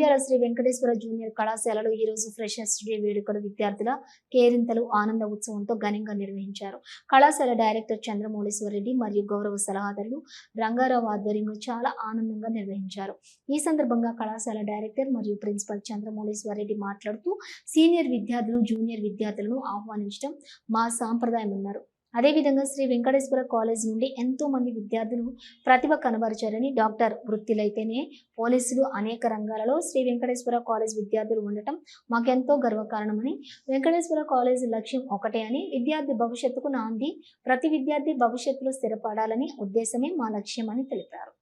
Nandyal Shri Venkateswara junior కళాశాలలో ఈ రోజు ఫ్రెషర్స్ డే వేడుకలు విద్యార్థుల కేరింతలు ఆనంద ఉత్సవంతో ఘనంగా నిర్వహించారు. కళాశాల డైరెక్టర్ చంద్రమౌళేశ్వర రెడ్డి మరియు గౌరవ సలహాదారులు రంగారావు ఆధ్వర్యంలో చాలా ఆనందంగా నిర్వహించారు. ఈ సందర్భంగా కళాశాల డైరెక్టర్ మరియు ప్రిన్సిపల్ చంద్రమౌళేశ్వర రెడ్డి మాట్లాడుతూ సీనియర్ విద్యార్థులు జూనియర్ విద్యార్థులను ఆహ్వానించడం మా సాంప్రదాయం ఉన్నారు అదేవిధంగా శ్రీ వెంకటేశ్వర కాలేజ్ నుండి ఎంతో మంది విద్యార్థులు ప్రతిభ కనబరిచారని డాక్టర్ వృత్తిలైతేనే పోలీసులు అనేక రంగాలలో శ్రీ వెంకటేశ్వర కాలేజ్ విద్యార్థులు ఉండటం మాకెంతో గర్వకారణమని వెంకటేశ్వర కాలేజ్ లక్ష్యం ఒకటే అని విద్యార్థి భవిష్యత్తుకు నాంది ప్రతి విద్యార్థి భవిష్యత్తులో స్థిరపడాలని ఉద్దేశమే మా లక్ష్యమని తెలిపారు.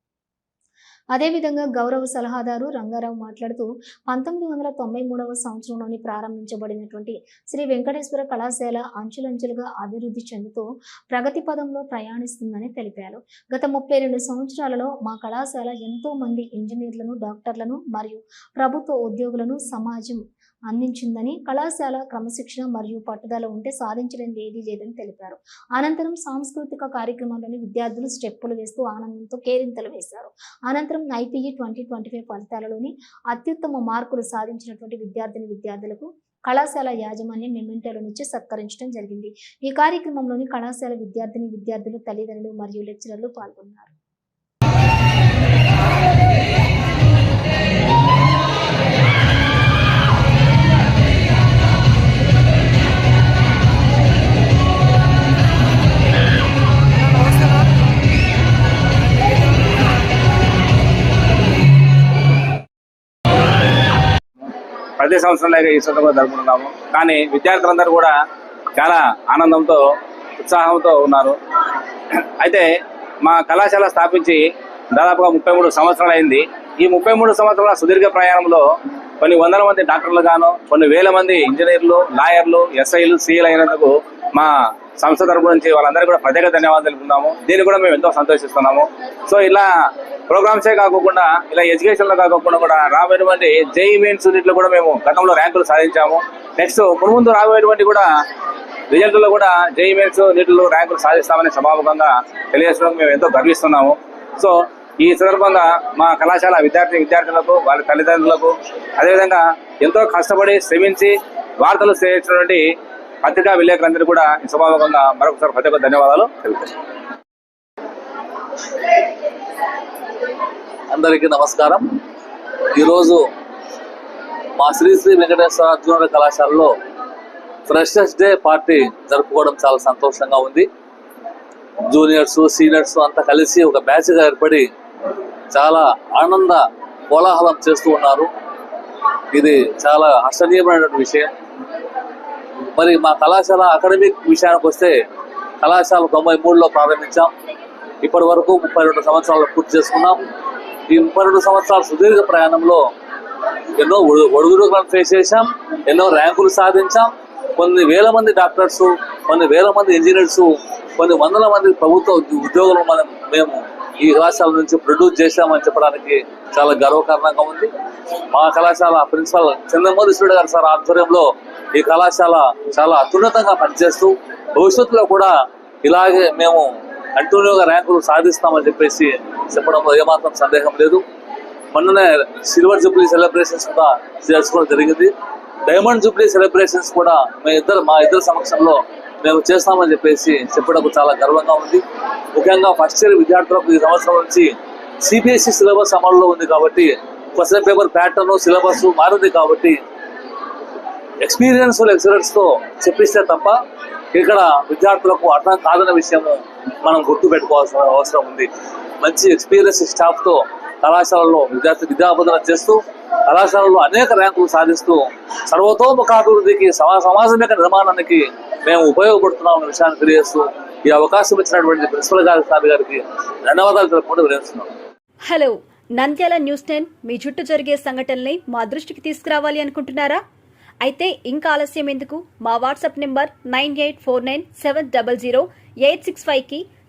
అదేవిధంగా గౌరవ సలహాదారు రంగారావు మాట్లాడుతూ పంతొమ్మిది వందల తొంభై మూడవ సంవత్సరంలోని ప్రారంభించబడినటువంటి శ్రీ వెంకటేశ్వర కళాశాల అంచులంచులుగా అభివృద్ధి చెందుతూ ప్రగతి పదంలో ప్రయాణిస్తుందని తెలిపారు. గత ముప్పై రెండు సంవత్సరాలలో మా కళాశాల ఎంతో మంది ఇంజనీర్లను డాక్టర్లను మరియు ప్రభుత్వ ఉద్యోగులను సమాజం అందించిందని కళాశాల క్రమశిక్షణ మరియు పట్టుదల ఉంటే సాధించలేనిది ఏదీ లేదని తెలిపారు. అనంతరం సాంస్కృతిక కార్యక్రమాల్లోని విద్యార్థులు స్టెప్పులు వేస్తూ ఆనందంతో కేరింతలు వేశారు. అనంతరం ఐపీఈ ట్వంటీ ట్వంటీ ఫైవ్ ఫలితాలలోని అత్యుత్తమ మార్కులు సాధించినటువంటి విద్యార్థిని విద్యార్థులకు కళాశాల యాజమాన్యం మెమెంటోలనిచ్చి సత్కరించడం జరిగింది. ఈ కార్యక్రమంలోని కళాశాల విద్యార్థిని విద్యార్థులు తల్లిదండ్రులు మరియు లెక్చరర్లు పాల్గొన్నారు. ప్రతి సంవత్సరం ఈ సందర్భంగా జరుపుకుంటున్నాము. కానీ విద్యార్థులందరూ కూడా చాలా ఆనందంతో ఉత్సాహంతో ఉన్నారు. అయితే మా కళాశాల స్థాపించి దాదాపుగా ముప్పై మూడు సంవత్సరాలు అయింది. ఈ ముప్పై మూడు సంవత్సరాల సుదీర్ఘ ప్రయాణంలో కొన్ని వందల మంది డాక్టర్లు గాను కొన్ని వేల మంది ఇంజనీర్లు లాయర్లు ఎస్ఐలు సీఎల్ అయినందుకు మా సంస్థ తరపు నుంచి వాళ్ళందరికీ కూడా ప్రత్యేక ధన్యవాదాలు తెలుపుతున్నాము దీన్ని కూడా మేము ఎంతో సంతోషిస్తున్నాము. సో ఇలా ప్రోగ్రామ్సే కాకుండా ఇలా ఎడ్యుకేషన్లో కాకుండా కూడా రాబోయేటువంటి జేఈ మెయిన్స్లో కూడా మేము గతంలో ర్యాంకులు సాధించాము. నెక్స్ట్ ముందు రాబోయేటువంటి కూడా రిజల్ట్లో కూడా జేఈ మెయిన్స్ నీటిలో ర్యాంకులు సాధిస్తామని సభాముఖంగా తెలియజేయడం మేము ఎంతో గర్విస్తున్నాము. సో ఈ సందర్భంగా మా కళాశాల విద్యార్థి విద్యార్థులకు వారి తల్లిదండ్రులకు అదేవిధంగా ఎంతో కష్టపడి శ్రమించి వార్తలు చేసినటువంటి పత్రికా విలేకరులందరూ కూడా ఈ సభాముఖంగా మరొకసారి ప్రత్యేక ధన్యవాదాలు. తెలుపుతున్నాను అందరికీ నమస్కారం. ఈరోజు మా శ్రీ శ్రీ వెంకటేశ్వర జూనియర్ కళాశాలలో ఫ్రెషర్స్ డే పార్టీ జరుపుకోవడం చాలా సంతోషంగా ఉంది. జూనియర్స్ సీనియర్స్ అంతా కలిసి ఒక బ్యాచ్గా ఏర్పడి చాలా ఆనంద కోలాహలం చేస్తూ ఉన్నారు. ఇది చాలా హర్షణీయమైనటువంటి విషయం. మరి మా కళాశాల అకాడమిక్ విషయానికి వస్తే కళాశాల తొంభై మూడులో ప్రారంభించాం. ఇప్పటి వరకు ముప్పై రెండు సంవత్సరాలు పూర్తి చేసుకున్నాం. ఈ ముప్పై రెండు సంవత్సరాల సుదీర్ఘ ప్రయాణంలో ఎన్నో ఒడుగురు మనం ఫేస్ చేశాం ఎన్నో ర్యాంకులు సాధించాం. కొన్ని వేల మంది డాక్టర్స్ కొన్ని వేల మంది ఇంజనీర్స్ కొన్ని వందల మంది ప్రభుత్వ ఉద్యోగులు మనం మేము ఈ కళాశాల నుంచి ప్రొడ్యూస్ చేశామని చెప్పడానికి చాలా గర్వకారణంగా ఉంది. మా కళాశాల ప్రిన్సిపల్ చంద్రమోదీశ్వరుడు గారు సార్ ఆధ్వర్యంలో ఈ కళాశాల చాలా అత్యున్నతంగా పనిచేస్తూ భవిష్యత్తులో కూడా ఇలాగే మేము అంటూనే ర్యాంకులు సాధిస్తామని చెప్పేసి చెప్పడంలో ఏమాత్రం సందేహం లేదు. మొన్ననే సిల్వర్ జూబ్లీ సెలబ్రేషన్స్ కూడా చేసుకోవడం జరిగింది. డైమండ్ జూబ్లీ సెలబ్రేషన్స్ కూడా మీ ఇద్దరు మా ఇద్దరు సమక్షంలో మేము చేస్తామని చెప్పేసి చెప్పడం చాలా గర్వంగా ఉంది. ముఖ్యంగా ఫస్ట్ ఇయర్ విద్యార్థులకు ఈ సంవత్సరం నుంచి సిబిఎస్ఈ సిలబస్ అమల్లో ఉంది కాబట్టి క్వశ్చన్ పేపర్ ప్యాటర్న్ సిలబస్ మారింది కాబట్టి ఎక్స్పీరియన్స్ లెక్చరర్స్తో చెప్పిస్తే తప్ప ఇక్కడ విద్యార్థులకు అర్థం కాదన్న విషయము మనం గుర్తు పెట్టుకోవాల్సిన అవసరం ఉంది. మంచి ఎక్స్పీరియన్స్ స్టాఫ్తో కళాశాలలో విద్యార్థి విద్యాబోధన చేస్తూ కళాశాలలో అనేక ర్యాంకులు సాధిస్తూ సర్వతోముఖాభివృద్ధికి సమా సమాజం యొక్క నిర్మాణానికి మేము ఉపయోగపడుతున్నాం అన్న విషయాన్ని తెలియజేస్తూ ఈ అవకాశం ఇచ్చినటువంటి ప్రిన్సిపల్ గారి సార్ గారికి ధన్యవాదాలు తెలుపుకుంటూ వినిస్తున్నాం హలో నంద్యాల న్యూస్ టెన్ మీ చుట్టూ జరిగే సంఘటనల్ని మా దృష్టికి తీసుకురావాలి అనుకుంటున్నారా? అయితే ఇంకా ఆలస్యం ఎందుకు? మా WhatsApp number nine eight four nine seven double zero eight six ఫైవ్కి